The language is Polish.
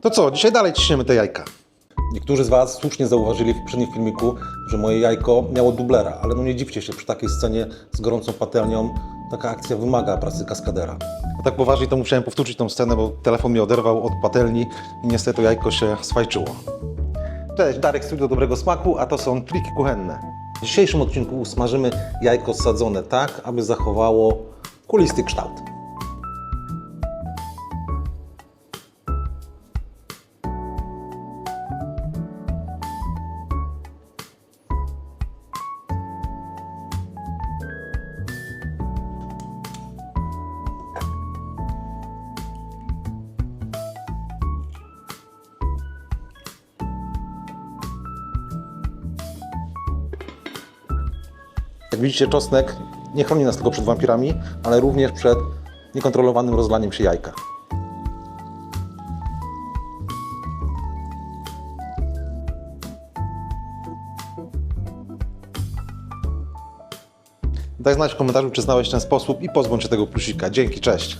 To co, dzisiaj dalej ciśniemy te jajka. Niektórzy z Was słusznie zauważyli w poprzednim filmiku, że moje jajko miało dublera, ale no nie dziwcie się, przy takiej scenie z gorącą patelnią taka akcja wymaga pracy kaskadera. A tak poważnie to musiałem powtórzyć tą scenę, bo telefon mnie oderwał od patelni i niestety to jajko się swajczyło. Cześć, Darek Studio Dobrego Smaku, a to są triki kuchenne. W dzisiejszym odcinku usmażymy jajko sadzone tak, aby zachowało kulisty kształt. Jak widzicie, czosnek nie chroni nas tylko przed wampirami, ale również przed niekontrolowanym rozlaniem się jajka. Daj znać w komentarzu, czy znałeś ten sposób i pozbądź się tego plusika. Dzięki, cześć.